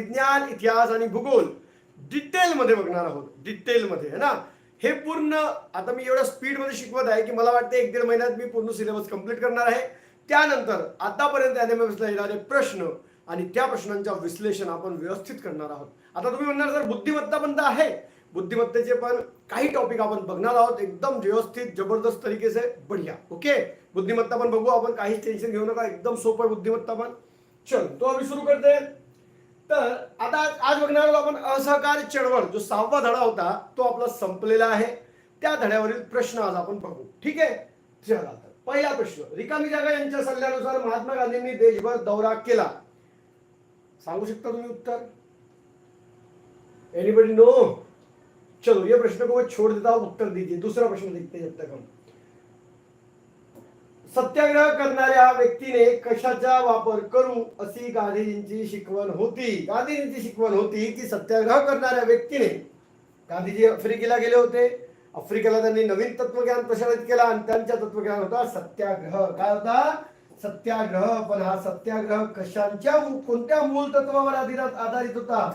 विज्ञान इतिहास आणि भूगोल डिटेलमध्ये बघणार आहोत. डिटेलमध्ये है ना? हे पूर्ण आता मी एवढ्या स्पीडमध्ये शिकवत आहे की मला वाटतं एक दीड महिन्यात मी पूर्ण सिलेबस कंप्लीट करणार आहे. त्यानंतर आतापर्यंत एन एम एसला येणारे प्रश्न आणि त्या प्रश्नांच्या विश्लेषण आपण व्यवस्थित करणार आहोत. आता तुम्ही म्हणणार सर बुद्धिमत्ता पण तर आहे. बुद्धिमत्तेचे पण काही टॉपिक आपण बघणार आहोत. एकदम व्यवस्थित जबरदस्त तरीके से बढिया. ओके? बुद्धिमत्ता पण बघू आपण काहीच टेन्शन घेऊ नका. एकदम सोपं बुद्धिमत्ता पण. चल तो आम्ही सुरू करते. तर आता आज बघणार आहोत आपण असहकार चळवळ जो सहावा धडा होता तो आपला संपलेला आहे. त्या धड्यावरील प्रश्न आज आपण बघू. ठीक आहे? चला तर. पहिला प्रश्न. रिकामी जागा यांच्या सल्ल्यानुसार महात्मा गांधींनी देशभर दौरा केला. सांगू शकता तुम्ही उत्तर? एनीबडी नो चलो ये प्रश्न को छोड़ देता हूं उत्तर दीजिए दूसरा प्रश्न देखते हैं जब तक हम सत्याग्रह करणाऱ्या व्यक्तीने कशाचा वापर करू अशी गांधीजींची शिकवण होती. गांधीजींची शिकवण होती की सत्याग्रह करणाऱ्या व्यक्तीने गांधीजी आफ्रिकेला गेले होते. आफ्रिकेला त्यांनी नवीन तत्वज्ञान प्रसारित केला आणि त्यांच्या तत्वज्ञान होता सत्याग्रह. काय होता? सत्याग्रह. पण हा सत्याग्रह कशांच्या कोणत्या मूल तत्वावर आधारित होता?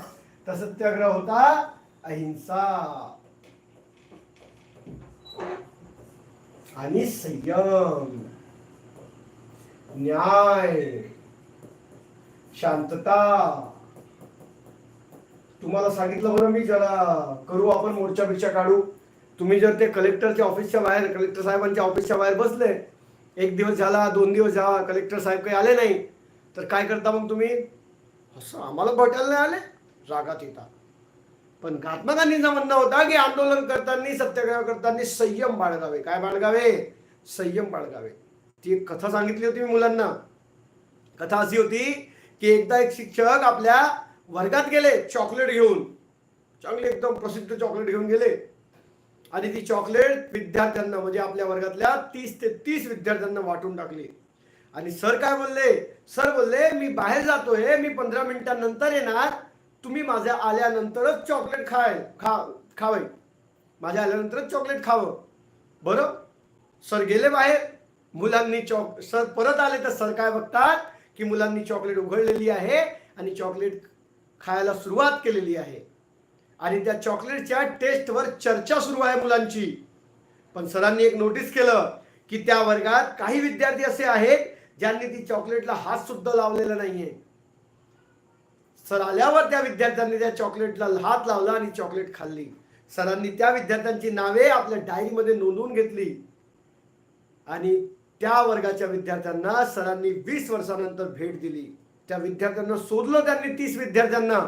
तर सत्याग्रह होता अहिंसा. आणि संयम. न्याय शांतता. तुम्हाला सांगितलं बरं मी जरा. करू आपण मोर्चा बिर्चा काढू. तुम्ही जर ते कलेक्टरच्या ऑफिसच्या बाहेर कलेक्टर साहेबांच्या ऑफिसच्या बाहेर बसले एक दिवस झाला दोन दिवस झाला कलेक्टर साहेब काही आले नाही. तर काय करता मग तुम्ही? असं आम्हाला भेटायला नाही आले. रागात येतात. पण महात्मा गांधींचा म्हणणं होता की आंदोलन करताना सत्याग्रह करताना संयम बाळगावे. काय बाळगावे? संयम बाळगावे. ती एक कथा सांगितली होती मी मुलांना. कथा अशी होती की एकदा एक शिक्षक आपल्या वर्गात गेले चॉकलेट घेऊन. चांगले एकदम प्रसिद्ध चॉकलेट घेऊन गेले. आणि ती चॉकलेट विद्यार्थ्यांना म्हणजे आपल्या वर्गातल्या तीस ते तीस विद्यार्थ्यांना वाटून टाकली. आणि सर काय बोलले? सर बोलले मी बाहेर जातोय मी पंधरा मिनिटांनंतर येणार. तुम्ही माझ्या आल्यानंतरच चॉकलेट खाय खा खावे. माझ्या आल्यानंतरच चॉकलेट खावं. बरं. सर गेले बाहेर. मुलांनी चॉक सर परत आले तर सर काय बघतात? की मुलांनी चॉकलेट उघडलेली आहे आणि चॉकलेट खायला सुरुवात केलेली आहे. आणि त्या चॉकलेटच्या टेस्टवर चर्चा सुरू आहे मुलांची. पण सरांनी एक नोटीस केलं की त्या वर्गात काही विद्यार्थी असे आहेत ज्यांनी ती चॉकलेटला हात सुद्धा लावलेला नाहीये. सर आल्यावर त्या विद्यार्थ्यांनी त्या चॉकलेटला हात लावला आणि चॉकलेट खाल्ली. सरांनी त्या विद्यार्थ्यांची नावे आपल्या डायरीमध्ये नोंदवून घेतली. आणि त्या वर्गाच्या विद्यार्थ्यांना सरांनी वीस वर्षानंतर भेट दिली. त्या विद्यार्थ्यांना शोधलं त्यांनी तीस विद्यार्थ्यांना.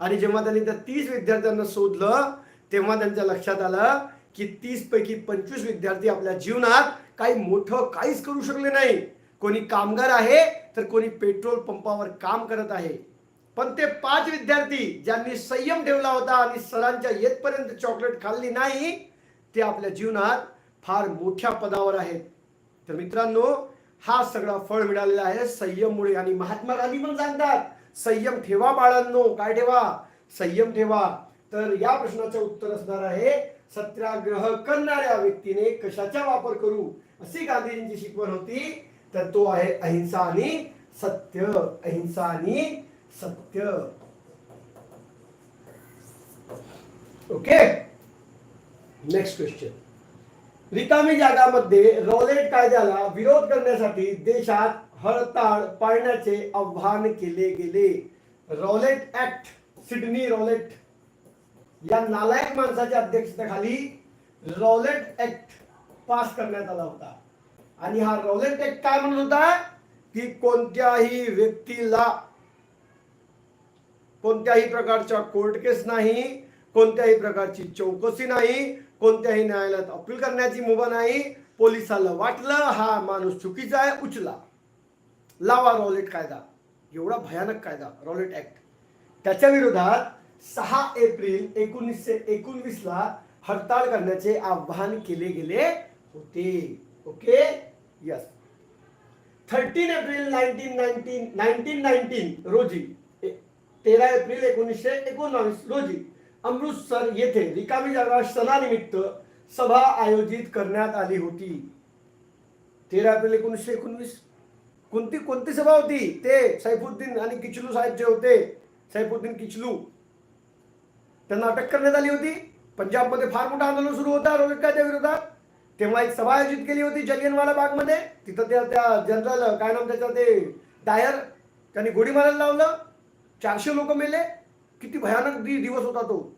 आणि जेव्हा त्यांनी त्या तीस विद्यार्थ्यांना शोधलं तेव्हा त्यांच्या लक्षात आलं की तीस पैकी पंचवीस विद्यार्थी आपल्या जीवनात काही मोठं काहीच करू शकले नाही. कोणी कामगार आहे तर कोणी पेट्रोल पंपावर काम करत आहे. पण ते पाच विद्यार्थी ज्यांनी संयम ठेवला होता आणि सरांच्या येतपर्यंत चॉकलेट खाल्ली नाही ते आपल्या जीवनात फार मोठ्या पदावर आहेत. तर मित्रांनो हा सगळा फळ मिळालेला आहे. संयममुळे आणि महात्मा गांधी पण सांगतात संयम ठेवा बाळांनो काय ठेवा? संयम ठेवा. तर या प्रश्नाचं उत्तर असणार आहे सत्याग्रह करणाऱ्या व्यक्तीने कशाचा वापर करू? अशी गांधीजींची शिकवण होती. तर तो आहे अहिंसा आणि सत्य. अहिंसा आणि सत्य. ओके नेक्स्ट क्वेश्चन रिकामी जागामध्ये रॉलेट कायद्याला विरोध करण्यासाठी देशात हडताळ पाळण्याचे आव्हान केले गेले. रॉलेट ऍक्ट सिडनी रॉलेट या नालायक माणसाच्या अध्यक्षतेखाली रॉलेट ऍक्ट पास करण्यात आला होता. आणि हा रॉलेट ऍक्ट काय म्हणत होता? की कोणत्याही व्यक्तीला कोणत्याही प्रकारच्या कोर्ट केस नाही कोणत्याही प्रकारची चौकशी नाही कोणत्याही न्यायालयात अपील करण्याची मुभा नाही. पोलिसाला वाटलं हा माणूस चुकीचा आहे उचला. लावा रॉलेट कायदा. एवढा भयानक कायदा रॉलेट ऍक्ट. त्याच्या विरोधात सहा एप्रिल एकोणीसशे एकोणवीस ला हडताळ करण्याचे आवाहन केले गेले होते. Okay? Yes thirteen April nineteen nineteen nineteen nineteen रोजी तेरा एप्रिल एकोणीसशे एकोणवीस रोजी अमृतसर येथे रिकामी जागा सणानिमित्त सभा आयोजित करण्यात आली होती. तेरा एप्रिल एकोणीसशे एकोणवीस. कोणती कोणती सभा होती? ते सैफुद्दीन आणि किचलू साहेब जे होते सैफुद्दीन किचलू. त्यांना अटक करण्यात आली होती. पंजाबमध्ये फार मोठं आंदोलन सुरू होता रोहितकाच्या विरोधात. तेव्हा एक सभा आयोजित केली होती जलियनवाला बागमध्ये. तिथं त्या त्या जनरल काय नाम त्याचं ते डायर त्यांनी गोडी मारायला लावलं. चारशे लोक मेले. किती भयानक दिवस होता तो.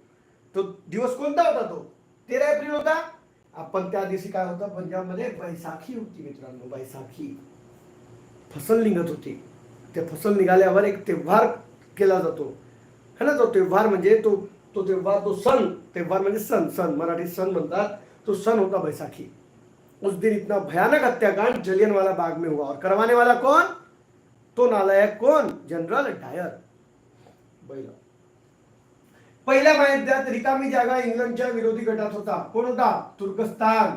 तो दिवस कोणता होता तो? तेरा एप्रिल होता. आपण त्या दिवशी काय होतं? पंजाबमध्ये बैसाखी होती मित्रांनो बैसाखी. फसल निघत होती. ते फसल निघाल्यावर एक त्योहार केला जातो. है ना? तो त्योहार म्हणजे तो तो त्योहार तो सण. त्योहार म्हणजे सण. सण. मराठी सण म्हणतात. तो सण होता बैसाखी. उस दिन इतना भयानक हत्याकांड जलियनवाला बाग में हुआ. और करवाने वाला कौन? तो नालायक कौन? जनरल डायर. बैला. पहिल्या महायुद्धात रिकामी जागा इंग्लंडच्या विरोधी गटात होता. कोण होता? तुर्कस्तान.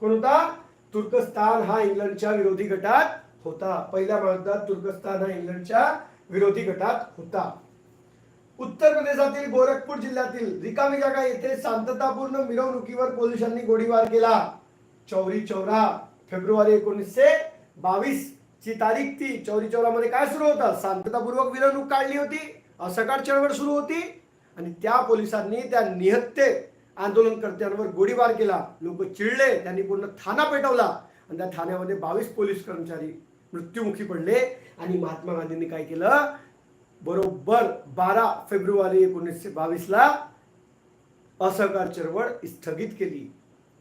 कोण होता? तुर्कस्तान हा इंग्लंडच्या विरोधी गटात होता. पहिल्या महायुद्धात तुर्कस्तान हा इंग्लंडच्या विरोधी गटात होता. उत्तर प्रदेशातील गोरखपूर जिल्ह्यातील रिकामी जागा येथे शांततापूर्ण मिरवणुकीवर पोलिसांनी गोळीबार केला. चौरी चौरा फेब्रुवारी एकोणीसशे बावीस ची तारीख ती चौरी चौरा मध्ये काय सुरू होतं? शांततापूर्वक मिरवणूक काढली होती. असकाळ चळवळ सुरू होती. आणि त्या पोलिसांनी त्या निहत्ते आंदोलनकर्त्यांवर गोळीबार केला. लोक चिडले त्यांनी पूर्ण थाना पेटवला. आणि त्या ठाण्यामध्ये बावीस पोलीस कर्मचारी मृत्युमुखी पडले. आणि महात्मा गांधींनी काय केलं? बरोबर बारा फेब्रुवारी एकोणीसशे बावीसला असहकार चळवळ स्थगित केली.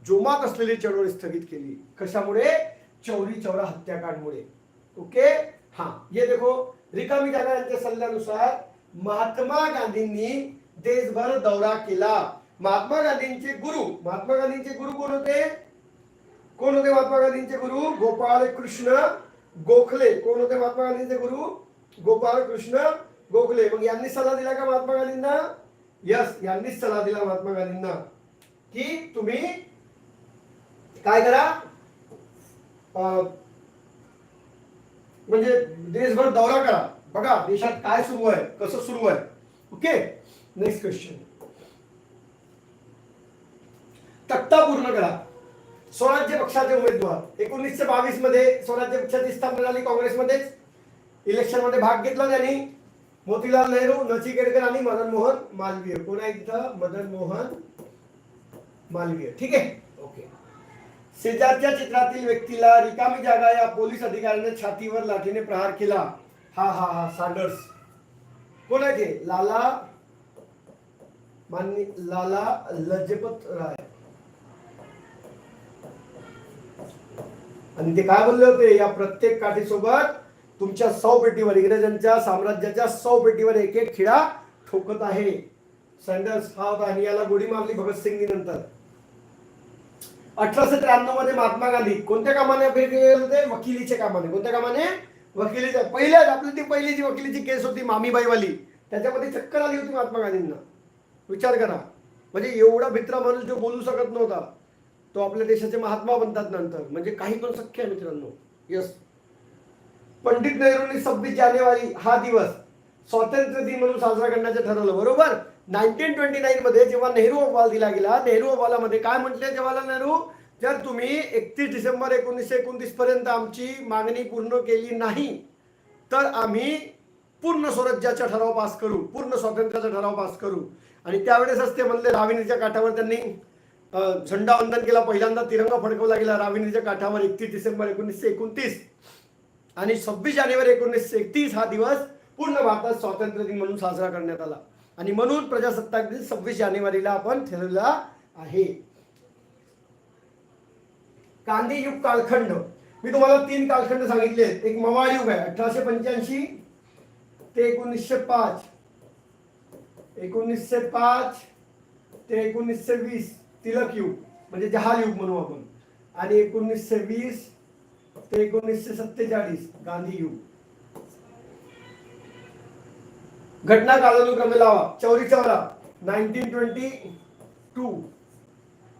जोमात असलेली चळवळ स्थगित केली. कशामुळे? चौरी चौरा हत्याकांडमुळे. ओके? हा. ये देखो रिकामी जागा यांच्या सल्ल्यानुसार महात्मा गांधींनी देशभर दौरा केला. महात्मा गांधींचे गुरु. महात्मा गांधींचे गुरु कोण होते? कोण होते महात्मा गांधींचे गुरु? गोपाळ कृष्ण गोखले. कोण होते महात्मा गांधींचे गुरु? गोपाळ कृष्ण गोखले. मग यांनी सल्ला दिला का महात्मा गांधींना? यस यांनीच सल्ला दिला महात्मा गांधींना. की तुम्ही काय करा? अं, म्हणजे देशभर दौरा करा. बघा देशात काय सुरू आहे? कसं सुरू आहे? ओके? नेक्स्ट क्वेश्चन तक्ता पूर्ण करा. स्वराज्य पक्षाचे उमेदवार. एकोणीसशे बावीसमध्ये स्वराज्य पक्षाची स्थापना झाली काँग्रेसमध्येच. इलेक्शनमध्ये भाग घेतला त्यांनी. मोतीलाल नेहरू नचिकेडकर आणि मदन मोहन मालवीय. कोण आहे तिथं मदन मोहन मालवीय. ठीक आहे? ओके. शेजारच्या चित्रातील व्यक्तीला रिकामी जागा या पोलीस अधिकाऱ्याने छातीवर लाठीने प्रहार केला. हा हा हा सँडर्स. कोण आहे ते? लाला माननीय लाला लजपत राय. आणि ते काय बोलले होते? या प्रत्येक काठीसोबत तुमच्या सौ पेटीवर इंग्रजांच्या साम्राज्याच्या सौ पेटीवर एक एक खिळा ठोकत आहे. सँडर्स हा होता. आणि याला गोळी मारली भगतसिंगनी नंतर. अठराशे त्र्याण्णवमध्ये महात्मा गांधी कोणत्या कामाने होते? वकिलीच्या कामाने. कोणत्या कामाने? वकिलीच्या. पहिल्या आपली ती पहिली जी वकिलीची केस होती मामीबाईवाली त्याच्यामध्ये चक्कर आली होती महात्मा गांधींना. विचार करा. म्हणजे एवढा भित्रा माणूस जो बोलू शकत नव्हता तो आपल्या देशाचे महात्मा बनतात नंतर. म्हणजे काही पण शक्य आहे मित्रांनो. यस पंडित नेहरूंनी सव्वीस जानेवारी हा दिवस स्वातंत्र्य दिन म्हणून साजरा करण्याचं ठरवलं. बरोबर? नाईन्टीन ट्वेंटी नाईन मध्ये जेव्हा नेहरू अहवाल दिला गेला नेहरू अहवालामध्ये काय म्हटले जवाहरलाल नेहरू? जर तुम्ही एकतीस डिसेंबर एकोणीसशे एकोणतीस पर्यंत आमची मागणी पूर्ण केली नाही तर आम्ही पूर्ण स्वराज्याचा ठराव पास करू पूर्ण स्वातंत्र्याचा ठराव पास करू. आणि त्यावेळेसच ते म्हणले राविणीच्या काठावर त्यांनी अं, झेंडा वंदन केला. पहिल्यांदा तिरंगा फडकवला गेला राविणीच्या काठावर एकतीस डिसेंबर एकोणीसशे एकोणतीस. आणि सव्वीस जानेवारी एकोणीसशे एकतीस हा दिवस पूर्ण भारतात स्वातंत्र्य दिन म्हणून साजरा करण्यात आला. आणि म्हणून प्रजासत्ताक दिन सव्वीस जानेवारीला आपण ठरवला आहे. गांधी युग कालखंड. मी तुम्हाला तीन कालखंड सांगितले एक मवाळ युग आहे अठराशे पंच्याऐंशी ते एकोणीसशे पाच. एकोणीसशे पाच ते एकोणीसशे वीस तिलक युग म्हणजे जहाल युग म्हणू आपण. आणि एकोणीसशे वीस ते एकोणीसशे सत्तेचाळीस गांधी युग. घटना कालानुक्रमे लावा. Chauri Chaura nineteen twenty two.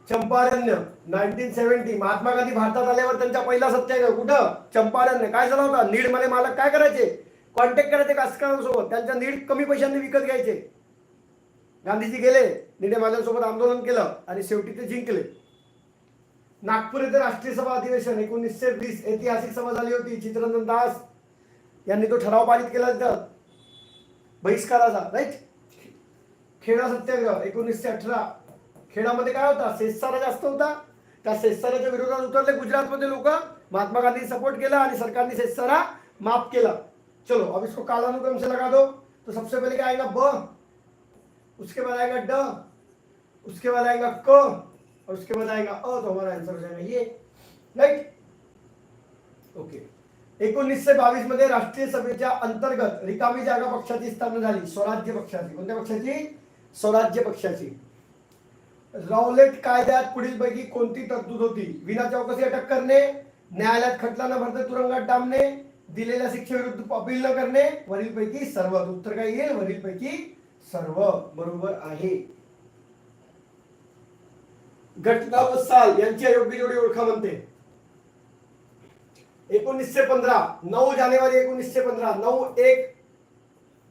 Champaran nineteen seventy. Mahatma Gandhi भारतात आल्यावर त्यांचा पहिला सत्याग्रह कुठं? चंपारण्य. काय झाला होता? नीडमध्ये मालक काय करायचे? कॉन्टॅक्ट करायचे कास्तकारांसोबत त्यांच्या नीड कमी पैशांनी विकत घ्यायचे. गांधीजी गेले निडे मालकांसोबत आंदोलन केलं आणि शेवटी ते जिंकले. नागपूर येथे राष्ट्रीय सभा अधिवेशन एकोणीसशे वीस ऐतिहासिक सभा झाली होती. चित्रंजन दास यांनी तो ठराव पारित केला होता. बहिष्काराचा राईट खेडा सत्याग्रह एकोणीसशे अठरा. खेडामध्ये काय होता? सेस्सारा जास्त होता. त्या सेस्साराच्या विरोधात उतरले गुजरातमध्ये लोक. महात्मा गांधी सपोर्ट केला आणि सरकारने सेस्सारा माफ केला. चलो अब इसको कालानुक्रम से लगा दो। तो सबसे पहले क्या आएगा? ब। उसके बाद आएगा ड। उसके बाद आएगा क। और उसके बाद आएगा अ। तो हमारा आंसर हो जाएगा ये। राइट ओके एकोणीसशे बावीसमध्ये राष्ट्रीय सभेच्या अंतर्गत रिकामी जागा पक्षाची स्थापना झाली. स्वराज्य पक्षाची. कोणत्या पक्षाची? स्वराज्य पक्षाची. रॉलेट कायद्यात पुढीलपैकी कोणती तरतूद होती? विना चौकशी अटक करणे न्यायालयात खटला न भरता तुरुंगात डांबणे दिलेल्या शिक्षेविरुद्ध अपील न करणे वरीलपैकी सर्व उत्तर काय येईल वरीलपैकी सर्व बरोबर आहे. घटना व साल यांची अयोग्य जोडी ओळखा म्हणते. एकोणीसशे पंधरा नऊ जानेवारी एकोणीसशे पंधरा नऊ एक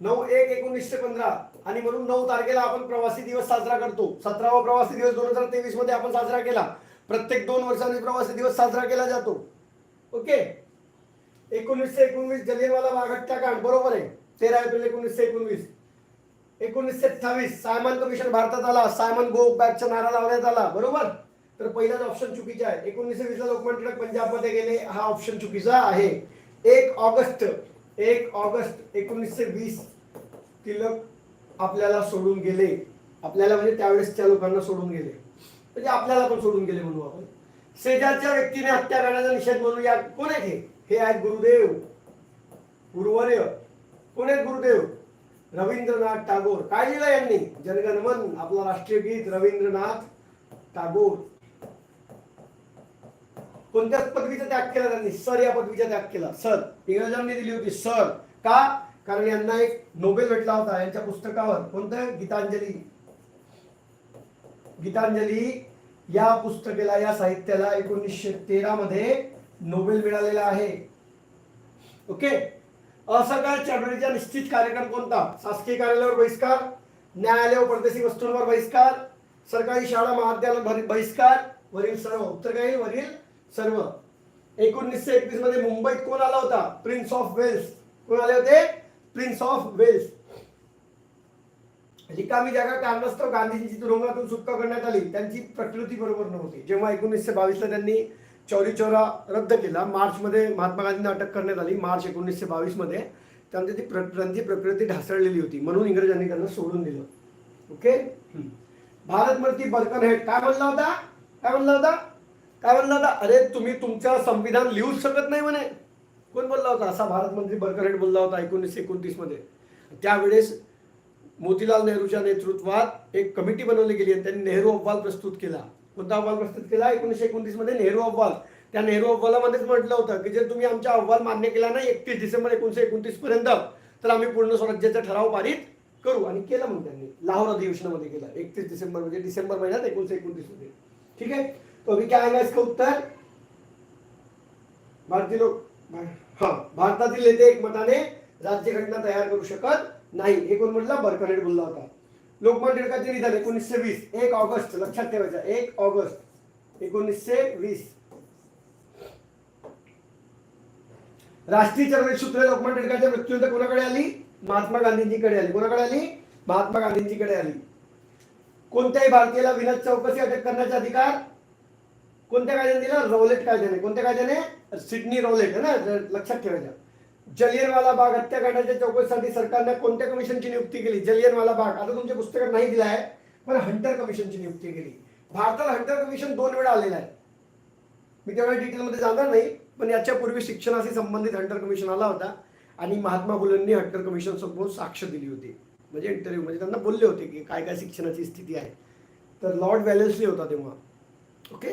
नऊ एक एकोणीसशे पंधरा. आणि म्हणून नऊ तारखेला आपण प्रवासी दिवस साजरा करतो. सतरावा प्रवासी दिवस दोन हजार तेवीसमध्ये आपण साजरा केला. प्रत्येक दोन वर्षांनी प्रवासी दिवस साजरा केला जातो. ओके? एकोणीसशे एकोणवीस जलियनवाला बाग हत्याकांड बरोबर आहे. तेरा एप्रिल एकोणीसशे एकोणवीस. एकोणीसशे अठ्ठावीस सायमन कमिशन भारतात आला सायमन गो बॅकचा नारा लावण्यात आला बरोबर? तर पहिलाच ऑप्शन चुकीचा आहे. एकोणीसशे वीसला लोकमान टिळक पंजाबमध्ये गेले हा ऑप्शन चुकीचा आहे. एक ऑगस्ट एक ऑगस्ट एकोणीसशे वीस तिलक आपल्याला सोडून गेले. आपल्याला म्हणजे त्यावेळेस त्या लोकांना सोडून गेले. म्हणजे आपल्याला पण सोडून गेले म्हणू आपण. शेजारच्या व्यक्तीने हत्या करण्याचा निषेध म्हणून या कोण आहेत हे आहेत गुरुदेव. उर्वर्य कोण आहेत गुरुदेव? रवींद्रनाथ टागोर. काय लिहिलं यांनी जनगणमन आपला राष्ट्रीय गीत रवींद्रनाथ टागोर. कोणत्याच पदवीचा त्याग केला त्यांनी? सर या पदवीचा त्याग केला. सर. इंग्रजांनी दिली होती सर. का? कारण यांना एक नोबेल भेटला होता यांच्या पुस्तकावर. कोणतं? गीतांजली. गीतांजली या पुस्तकेला या साहित्याला एकोणीसशे तेरा मध्ये नोबेल मिळालेला आहे. ओके? असरकार चळवळीचा निश्चित कार्यक्रम कोणता? शासकीय कार्यालयावर बहिष्कार न्यायालय व परदेशी वस्तूंवर बहिष्कार सरकारी शाळा महाविद्यालय भर- बहिष्कार वरील सर्व उत्तर काही वरील सर्व. एकोणीसशे एकवीसमध्ये मुंबईत कोण आला होता? प्रिन्स ऑफ वेल्स कोण आले होते? प्रिन्स ऑफ वेल्स रिकामी जागा कारणास्तव गांधीजींची तुरुंगातून सुटका करण्यात आली. त्यांची प्रकृती बरोबर नव्हती. जेव्हा एकोणीसशे बावीसला त्यांनी चौरी चौरा रद्द केला. मार्चमध्ये महात्मा गांधींना अटक करण्यात आली. मार्च एकोणीसशे बावीसमध्ये. त्यानंतर ती प्र- त्यांची प्रकृती ढासळलेली होती. म्हणून इंग्रजांनी त्यांना सोडून दिलं. ओके? भारत मंत्री बर्कन हेड काय म्हणला होता? काय म्हणला होता? काय म्हणला होता? अरे तुम्ही तुमचं संविधान लिहूच शकत नाही म्हणे. कोण बोलला होता? असा भारत मंत्री हेड बोलला होता एकोणीसशे एकोणतीसमध्ये त्यावेळेस मोतीलाल नेहरूच्या नेतृत्वात एक कमिटी बनवली गेली आणि त्यांनी नेहरू अहवाल प्रस्तुत केला. कोणता अहवाल प्रस्तुत केला. एकोणीसशे एकोणतीसमध्ये नेहरू अहवाल. त्या नेहरू अहवालामध्येच म्हटलं होतं की जर तुम्ही आमचा अहवाल मान्य केला नाही एकतीस डिसेंबर एकोणीसशे एकोणतीस पर्यंत तर आम्ही पूर्ण स्वराज्याचा ठराव पारित करू. आणि केलं मग त्यांनी. लाहोर अधिवेशनामध्ये केलं. एकतीस डिसेंबर म्हणजे डिसेंबर महिन्यात एकोणीसशे एकोणतीसमध्ये. ठीक है तो अभी क्या आएगा इसका उत्तर? भारतीय लोक हा भारतातील नेते एकमताने राज्यघटना तयार करू शकत नाही. हे कोण म्हटलं? बरकरेड बोलला होता. लोकमान्य टिळकांचे निधन एकोणीसशे वीस एक ऑगस्ट लक्षात ठेवायचं एक ऑगस्ट एकोणीसशे वीस. राष्ट्रीय चळवळी सूत्र लोकमान्य टिळकांच्या मृत्यूनंतर कोणाकडे आली? महात्मा गांधींजीकडे आली. कोणाकडे आली? महात्मा गांधींजीकडे आली. कोणत्याही भारतीयाला विना चौकशी अटक करण्याचा अधिकार कोणत्या कायद्याने दिला? रॉलेट कायद्याने. कोणत्या कायद्याने? सिडनी रोलेट आहे ना? लक्षात ठेवायचं. जलियनवाला बाग हत्याकांडाच्या चौकशीसाठी सरकारने कोणत्या कमिशनची नियुक्ती केली? जलियनवाला बाग. आता तुमच्या पुस्तकात नाही दिला आहे पण हंटर कमिशनची नियुक्ती केली. भारताला हंटर कमिशन दोन वेळा आलेलं आहे. मी तेवढ्या डिटेलमध्ये जाणार नाही पण याच्यापूर्वी शिक्षणाशी संबंधित हंटर कमिशन आला होता आणि महात्मा फुलेंनी हंटर कमिशन समोर साक्ष दिली होती. म्हणजे इंटरव्ह्यू म्हणजे त्यांना बोलले होते की काय काय शिक्षणाची स्थिती आहे. तर लॉर्ड वॅलेन्सली होता तेव्हा. ओके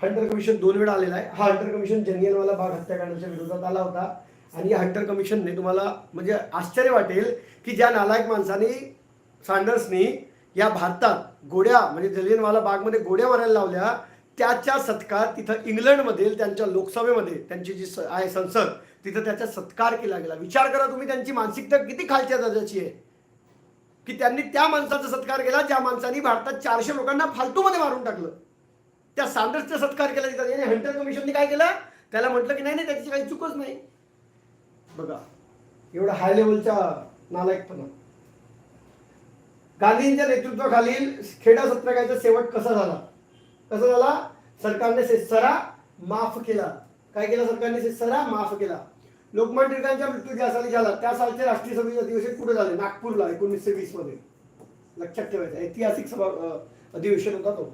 हंटर कमिशन दोन वेळा आलेला आहे. हा हंटर कमिशन जनियनवाला बाग हत्याकांडाच्या विरोधात आला होता. आणि या हंटर कमिशनने तुम्हाला म्हणजे आश्चर्य वाटेल की ज्या नालायक माणसाने सँडर्सनी या भारतात गोड्या म्हणजे जलियनवाला बागमध्ये गोड्या मारायला लावल्या त्याच्या सत्कार तिथं इंग्लंडमधील त्यांच्या लोकसभेमध्ये त्यांची जी स- आहे संसद तिथं त्याचा सत्कार केला गेला. विचार करा तुम्ही त्यांची मानसिकता किती खालच्या दर्जाची आहे. की त्यांनी त्या माणसाचा सत्कार केला ज्या माणसाने भारतात चारशे लोकांना फालतूमध्ये मारून टाकलं. त्या सँडर्सचा सत्कार केला तिथं. याने हंटर कमिशनने काय केलं? त्याला म्हटलं की नाही नाही त्याची काही चूकच नाही. बघा एवढा हाय लेवलचा नालायकपणा. गांधींच्या नेतृत्वाखालील खेडा सत्याग्रहाचा शेवट कसा झाला? कसा झाला? सरकारने सेसरा माफ केला. काय केलं? सरकारने सेसरा माफ केला. लोकमान्य टिळकांच्या मृत्यू ज्या साली झाला त्या सालचे राष्ट्रीय सभेचे अधिवेशन कुठे झाले? नागपूरला एकोणीसशे वीसमध्ये लक्षात ठेवायचं ऐतिहासिक सभा अधिवेशन होता तो.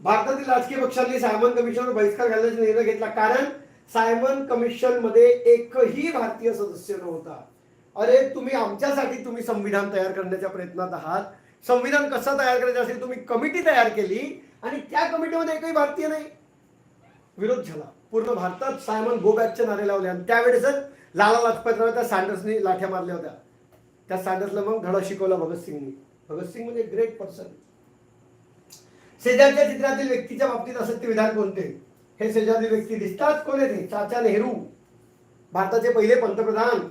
भारतातील राजकीय पक्षांनी सायमन कमिशनवर बहिष्कार घालण्याचा निर्णय घेतला. कारण सायमन कमिशनमध्ये एकही भारतीय सदस्य नव्हता. अरे तुम्ही आमच्यासाठी तुम्ही संविधान तयार करण्याच्या प्रयत्नात आहात. संविधान कसं तयार करायचं असेल तुम्ही कमिटी तयार केली आणि त्या कमिटीमध्ये एकही भारतीय नाही. विरोध झाला. पूर्ण भारतात सायमन गोबॅकचे नारे लावले आणि त्यावेळेसच लाला लाजपतराव त्या सँडर्सने लाठ्या मारल्या होत्या. त्या सँडर्सला मग धडा शिकवला भगतसिंगनी भगतसिंग म्हणजे ग्रेट पर्सन. शेजारच्या चित्रातील व्यक्तीच्या बाबतीत असत्य विधान कोणते? हे शेजारी व्यक्ती दिसतात कोण आहे ते? चाचा नेहरू भारताचे पहिले पंतप्रधान.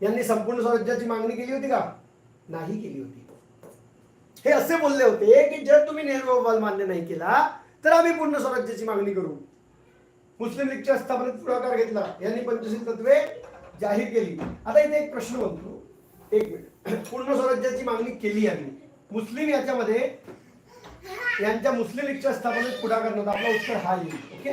यांनी संपूर्ण स्वराज्याची मागणी केली होती का? नाही केली होती. हे असे बोलले होते की जर तुम्ही नेहरू अहवाल मान्य नाही केला तर आम्ही पूर्ण स्वराज्याची मागणी करू. मुस्लिम लीगच्या स्थापनेत पुढाकार घेतला. यांनी पंचशील तत्वे जाहीर केली. आता इथे एक प्रश्न बनतो. एक मिनिट. पूर्ण स्वराज्याची मागणी केली यांनी मुस्लिम याच्यामध्ये यांच्या मुस्लिम लीगच्या स्थापनेत पुढाकार नव्हता. आपला उत्तर हा येईल ओके?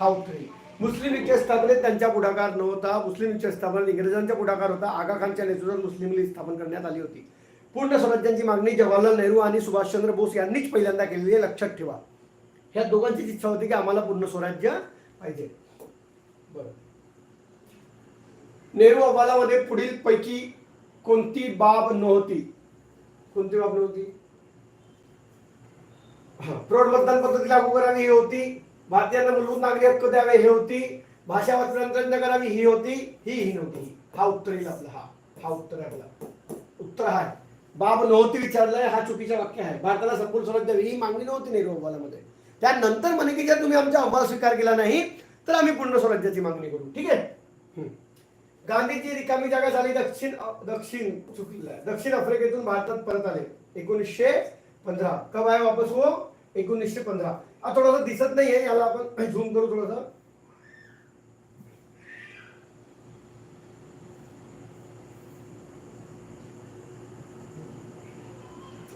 हा उत्तर येईल. मुस्लिम लीगच्या स्थापनेत त्यांचा पुढाकार नव्हता मुस्लिम लीगच्या स्थापनेत इंग्रजांचा पुढाकार होता. आगा खानच्या नेतृत्वात मुस्लिम लीग स्थापन करण्यात आली होती. पूर्ण स्वराज्यांची मागणी जवाहरलाल नेहरू आणि सुभाषचंद्र बोस यांनीच पहिल्यांदा केलेली आहे लक्षात ठेवा. ह्या दोघांचीच इच्छा होती की आम्हाला पूर्ण स्वराज्य पाहिजे. बरं. नेहरू अहवालामध्ये पुढील पैकी कोणती बाब नव्हती? कोणती बाब नव्हती? प्रौढ मतदान पद्धती लागू करावी ही होती. भारतीयांना मूलभूत नागरी हक्क द्यावे हे होती. भाषा वाचन करावी ही होती. ही ही नव्हती. हा उत्तर येईल आपला. हा. हा उत्तर आहे आपला. उत्तर हा आहे. बाब नव्हती विचारलंय. हा चुकीचा वाक्य आहे. भारताला संपूर्ण स्वराज्य द्यावी ही मागणी नव्हती नेहरू अहवालामध्ये. त्यानंतर म्हणे की जर तुम्ही आमचा अहवाल स्वीकार केला नाही तर आम्ही पूर्ण स्वराज्याची मागणी करू. ठीक आहे? गांधीजी रिकामी जागा झाली दक्षिण दक्षिण चुकीला. दक्षिण आफ्रिकेतून भारतात परत आले. एकोणीसशे पंधरा. कब आहे वापस हो एकोणीसशे पंधरा. हा थोडासा दिसत नाहीये याला आपण झूम करू थोडासा.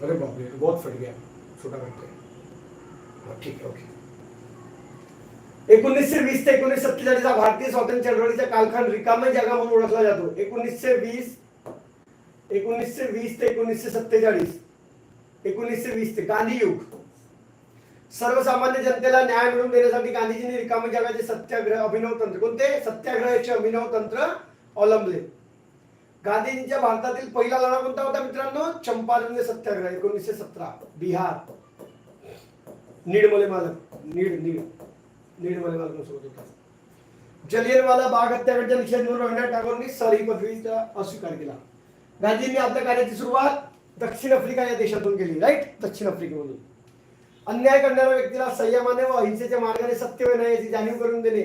अरे बापरे बहुत फट गया. छोटा करते ठीक आहे ओके. एकोणीसशे वीस ते एकोणीसशे सत्तेचाळीस हा भारतीय स्वातंत्र्य चळवळीचा कालखंड रिकाम्या जगा म्हणून ओळखला जातो. एकोणीसशे वीस एकोणीसशे वीस ते एकोणीसशे सत्तेचाळीस एकोणीसशे वीस ते गांधी युग. सर्वसामान्य जनतेला न्याय मिळवून देण्यासाठी गांधीजींनी रिकाम जगाचे सत्याग्रह अभिनव तंत्र कोणते? सत्याग्रहाचे अभिनव तंत्र अवलंबले. गांधीजींच्या भारतातील पहिला लढा कोणता होता मित्रांनो? चंपारण्य सत्याग्रह एकोणीसशे सतरा बिहार. निडमले मालक नीड नीड. नीडमले मालकांसोबत होता. जलियनवाला बाग हत्याकांडच्या निषेध म्हणून रवींद्रनाथ टागोरनी सर पदवीचा अस्वीकार केला. गांधींनी आपल्या कार्याची सुरुवात दक्षिण आफ्रिका या देशातून केली राईट दक्षिण आफ्रिकेमधून. अन्याय करणाऱ्या व्यक्तीला संयमाने व अहिंसेच्या मार्गाने सत्य व न्यायाची जाणीव करून देणे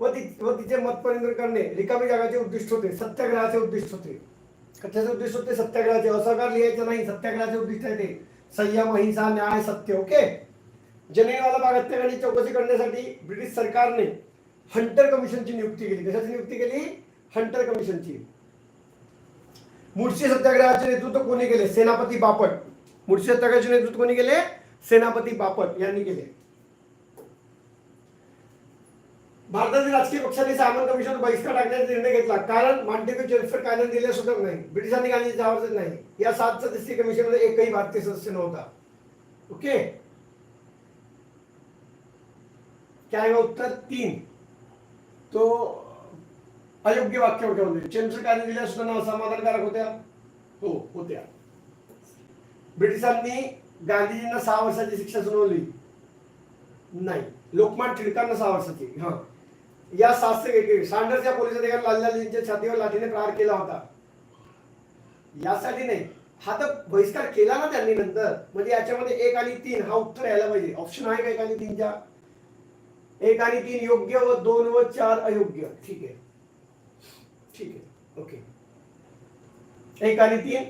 व ती व तिचे मतपरिंद्र करणे रिकामी जगाचे उद्दिष्ट होते सत्याग्रहाचे उद्दिष्ट होते. कशाचे उद्दिष्ट होते? सत्याग्रहाचे. असहकार लिहायचं नाही सत्याग्रहाचे उद्दिष्ट आहे ते. संयम अहिंसा न्याय सत्य ओके? जनेवाला बाग हत्याकांडी चौकशी करण्यासाठी ब्रिटिश सरकारने हंटर कमिशनची नियुक्ती केली. कशाची नियुक्ती केली? हंटर कमिशनची. मुळशी सत्याग्रहाचे नेतृत्व कोणी केले? सेनापती बापट. मुळशी सत्याग्रहाचे नेतृत्व कोणी केले? सेनापती बापट यांनी केले. भारतातील राजकीय पक्षांनी सायमन कमिशन बहिष्कार टाकण्याचा निर्णय घेतला. कारण मांडेकर चेल्फर कायदा दिले सुद्धा नाही. ब्रिटिशांनी गांधीची आवडत नाही. या सात सदस्यीय कमिशनमध्ये एकही भारतीय सदस्य नव्हता. ओके? काय उत्तर? तीन. तो अयोग्य वाक्य होते चेल्फर कायदे दिल्या सुद्धा समाधानकारक होत्या? हो होत्या. ब्रिटिशांनी गांधीजींना सहा वर्षाची शिक्षा सुनावली नाही लोकमान्य टिळकांना सहा वर्षाची. हा. या शास्त्र सांडर्स या पोलीस अधिकारी लाललालींच्या छातीवर लाठीने प्रहार केला होता. यासाठी नाही हा तर बहिष्कार केला ना त्यांनी नंतर. म्हणजे याच्यामध्ये एक आणि तीन हा उत्तर यायला पाहिजे. ऑप्शन आहे का एक आणि तीनच्या? एक आणि तीन योग्य व दोन व चार अयोग्य. ठीक आहे. ठीक आहे. ओके. एक आणि तीन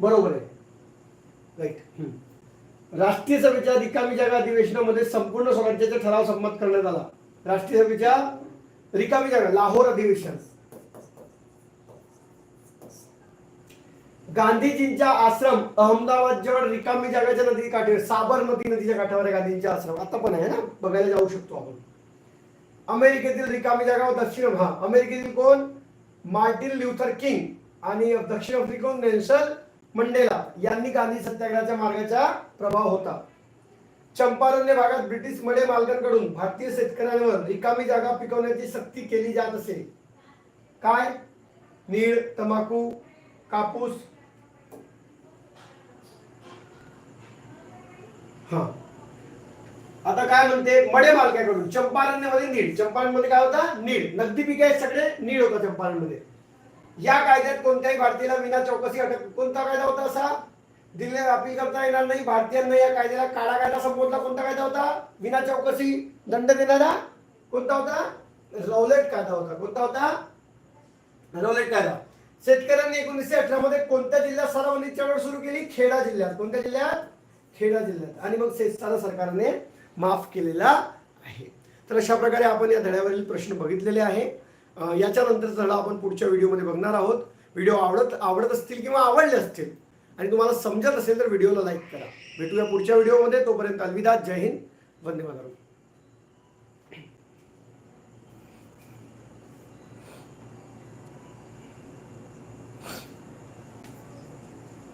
बरोबर आहे. राईट राष्ट्रीय सभेच्या रिकामी जागा अधिवेशनामध्ये संपूर्ण स्वराज्याचा ठराव संमत करण्यात आला. राष्ट्रीय सभेच्या रिकामी जागा लाहोर अधिवेशन. गांधीजींचा आश्रम अहमदाबाद जवळ रिकामी जागाच्या नदी काठी साबरमती नदीच्या काठावर आहे गांधींचा आश्रम. आता पण आहे ना? बघायला जाऊ शकतो आपण. अमेरिकेतील रिकामी जागा दक्षिण हा अमेरिकेतील कोण? मार्टिन ल्युथर किंग आणि दक्षिण आफ्रिकन नेल्सन मंडेला यांनी गांधी सत्याग्रहाच्या मार्गाचा प्रभाव होता. चंपारण्य भागात ब्रिटिश मडे मालकांकडून भारतीय शेतकऱ्यांवर रिकामी जागा पिकवण्याची सक्ती केली जात असे. काय? नीळ तंबाखू कापूस. हा. आता काय म्हणते? मडे मालकाकडून. चंपारण्यमध्ये नीळ. चंपारणमध्ये काय होता? नीड नगदी पिके आहेत सगळे नीड होता चंपारणमध्ये या कायद्यात कोणत्याही भारतीयाला विना चौकशी अटक कोणता कायदा होता असा? दिल्ली अपील करता येणार नाही भारतीयांना या कायद्याला काळा कायदा संबोधला कोणता कायदा होता? विना चौकशी दंड देणारा कोणता होता? रौलेट कायदा होता. कोणता होता? रौलेट कायदा. शेतकऱ्यांनी एकोणीसशे अठरा मध्ये कोणत्या जिल्ह्यात सार्वजनिक चळवळ सुरू केली? खेडा जिल्ह्यात. कोणत्या जिल्ह्यात? खेडा जिल्ह्यात. आणि मग शेतसारा सरकारने माफ केलेला आहे. तर अशा प्रकारे आपण या धड्यावरील प्रश्न बघितलेले आहे. याच्यानंतर याच्यानंतरचा धडा आपण पुढच्या व्हिडिओमध्ये बघणार आहोत. व्हिडिओ आवडत आवडत असतील किंवा आवडले असतील आणि तुम्हाला समजत असेल तर व्हिडिओला लाईक करा. भेटूया पुढच्या व्हिडिओमध्ये. तोपर्यंत अलविदा. जय हिंद. वंदे मातरम.